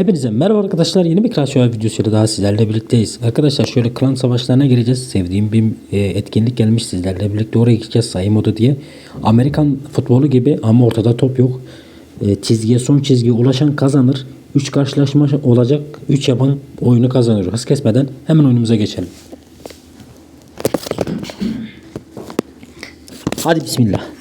Hepinize merhaba arkadaşlar. Yeni bir Clash Royale videosuyla daha sizlerle birlikteyiz. Arkadaşlar şöyle klan savaşlarına gireceğiz. Sevdiğim bir e, etkinlik gelmiş sizlerle birlikte oraya gideceğiz sayı modu diye. Amerikan futbolu gibi ama ortada top yok. E, çizgiye son çizgiye ulaşan kazanır. 3 karşılaşma olacak. 3 yapan oyunu kazanır. Hız kesmeden hemen oyunumuza geçelim. Hadi bismillah.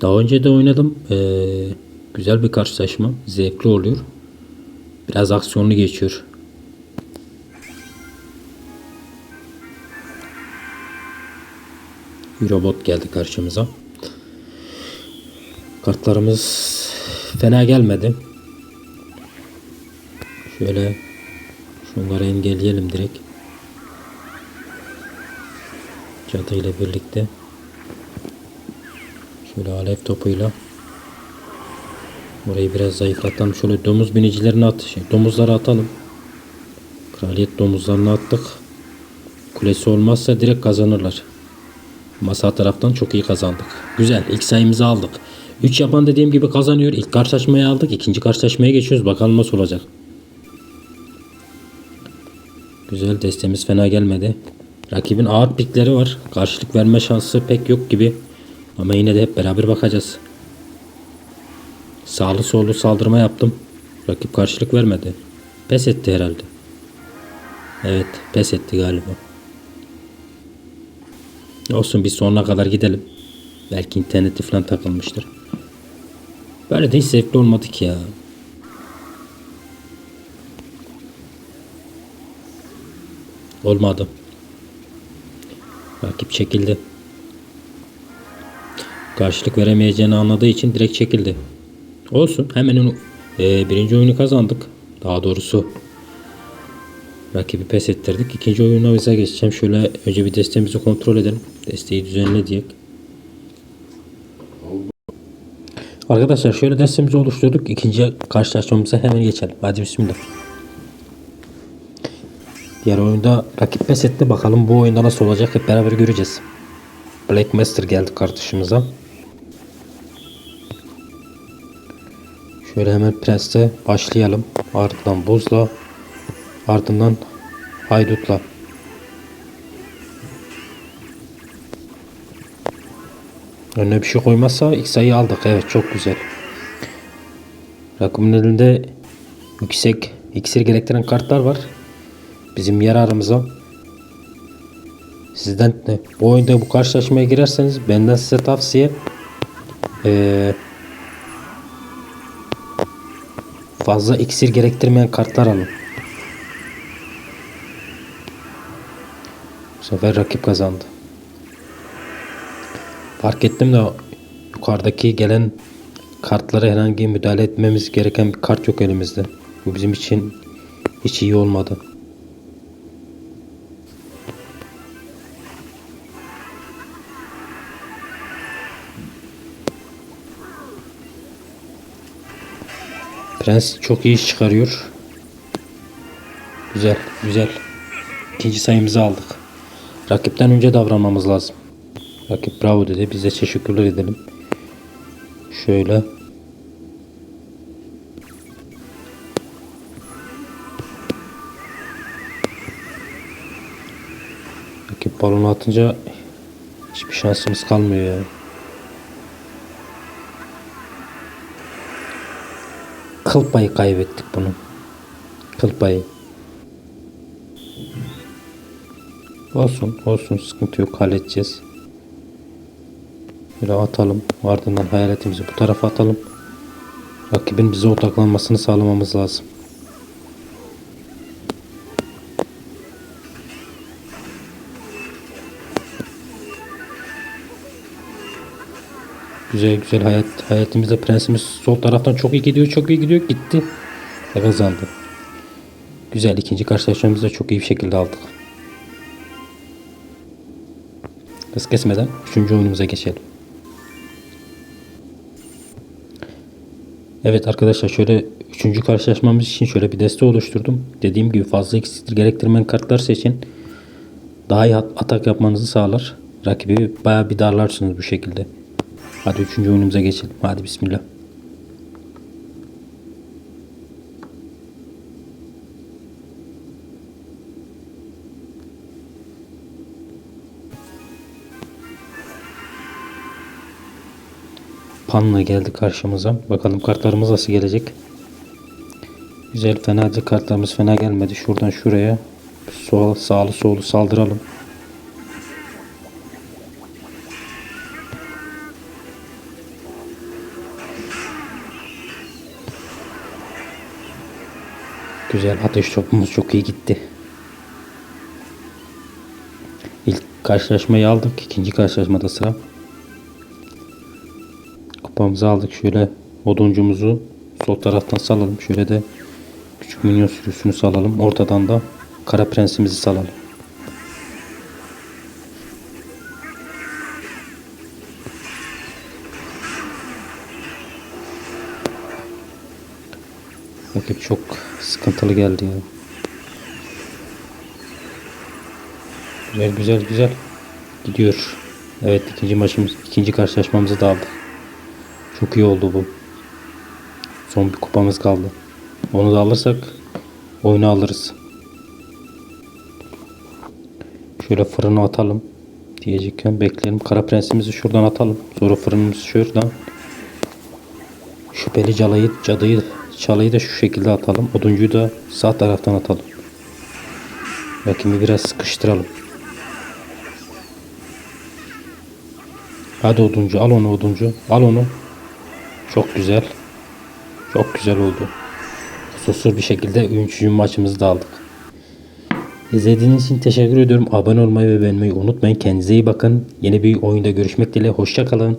Daha önce de oynadım. Ee, güzel bir karşılaşma. Zevkli oluyor. Biraz aksiyonlu geçiyor. Bir robot geldi karşımıza. Kartlarımız fena gelmedi. Şöyle şunları engelleyelim direkt. Cadı ile birlikte. Şöyle alev topuyla Burayı biraz zayıflatalım. Şöyle domuz binicilerini at. Şey, domuzları atalım. Kraliyet domuzlarını attık. Kulesi olmazsa direkt kazanırlar. Masa taraftan çok iyi kazandık. Güzel. İlk sayımızı aldık. 3 yapan dediğim gibi kazanıyor. İlk karşılaşmayı aldık. ikinci karşılaşmaya geçiyoruz. Bakalım nasıl olacak. Güzel. Destemiz fena gelmedi. Rakibin ağır pikleri var. Karşılık verme şansı pek yok gibi. Ama yine de hep beraber bakacağız. Sağlı sollu saldırma yaptım. Rakip karşılık vermedi. Pes etti herhalde. Evet pes etti galiba. Olsun biz sonuna kadar gidelim. Belki interneti falan takılmıştır. Böyle de hiç zevkli olmadı ki ya. Olmadı. Rakip çekildi. Karşılık veremeyeceğini anladığı için direkt çekildi. Olsun. Hemen onu, e, birinci oyunu kazandık. Daha doğrusu rakibi pes ettirdik. İkinci oyuna bize geçeceğim. Şöyle önce bir destemizi kontrol edelim. Desteği düzenle diye. Arkadaşlar şöyle destemizi oluşturduk. İkinci karşılaşmamıza hemen geçelim. Hadi bismillah. Diğer oyunda rakip pes etti. Bakalım bu oyunda nasıl olacak hep beraber göreceğiz. Black Master geldi kardeşimize. Şöyle hemen preste başlayalım. Ardından buzla. Ardından haydutla. Önüne bir şey koymazsa ilk sayıyı aldık. Evet çok güzel. Rakibin elinde yüksek iksir gerektiren kartlar var. Bizim yararımıza. Sizden de bu oyunda bu karşılaşmaya girerseniz benden size tavsiye eee fazla iksir gerektirmeyen kartlar alın. Bu sefer rakip kazandı. Fark ettim de yukarıdaki gelen kartlara herhangi müdahale etmemiz gereken bir kart yok elimizde. Bu bizim için hiç iyi olmadı. Prens çok iyi iş çıkarıyor. Güzel, güzel. İkinci sayımızı aldık. Rakipten önce davranmamız lazım. Rakip bravo dedi. Biz de teşekkürler edelim. Şöyle. Rakip balonu atınca hiçbir şansımız kalmıyor ya. Kıl payı kaybettik bunun. Kıl payı. Olsun, olsun sıkıntı yok halledeceğiz. Böyle atalım. Ardından hayaletimizi bu tarafa atalım. Rakibin bize odaklanmasını sağlamamız lazım. Güzel güzel hayat hayatımızda prensimiz sol taraftan çok iyi gidiyor çok iyi gidiyor gitti ve kazandı. Güzel ikinci karşılaşmamızı da çok iyi bir şekilde aldık. Hız kesmeden üçüncü oyunumuza geçelim. Evet arkadaşlar şöyle üçüncü karşılaşmamız için şöyle bir deste oluşturdum. Dediğim gibi fazla iksir gerektirmeyen kartlar seçin. Daha iyi at- atak yapmanızı sağlar. Rakibi bayağı bir darlarsınız bu şekilde. Hadi üçüncü oyunumuza geçelim. Hadi bismillah. Panla geldi karşımıza. Bakalım kartlarımız nasıl gelecek. Güzel fena. Kartlarımız fena gelmedi. Şuradan şuraya sol, sağlı solu saldıralım. Güzel ateş topumuz çok iyi gitti. İlk karşılaşmayı aldık. İkinci karşılaşmada sıra. Kupamızı aldık. Şöyle oduncumuzu sol taraftan salalım. Şöyle de küçük minyon sürüsünü salalım. Ortadan da kara prensimizi salalım. Rakip çok sıkıntılı geldi ya. Güzel güzel güzel. Gidiyor. Evet ikinci maçımız, ikinci karşılaşmamızı da aldık. Çok iyi oldu bu. Son bir kupamız kaldı. Onu da alırsak oyunu alırız. Şöyle fırına atalım diyecekken bekleyelim. Kara prensimizi şuradan atalım. Sonra fırınımızı şuradan. Şüpheli calayı, cadıyı, çalayı da şu şekilde atalım. Oduncuyu da sağ taraftan atalım. Rakibi biraz sıkıştıralım. Hadi oduncu al onu oduncu. Al onu. Çok güzel. Çok güzel oldu. Susur bir şekilde üçüncü maçımızı da aldık. İzlediğiniz için teşekkür ediyorum. Abone olmayı ve beğenmeyi unutmayın. Kendinize iyi bakın. Yeni bir oyunda görüşmek dileğiyle. Hoşça kalın.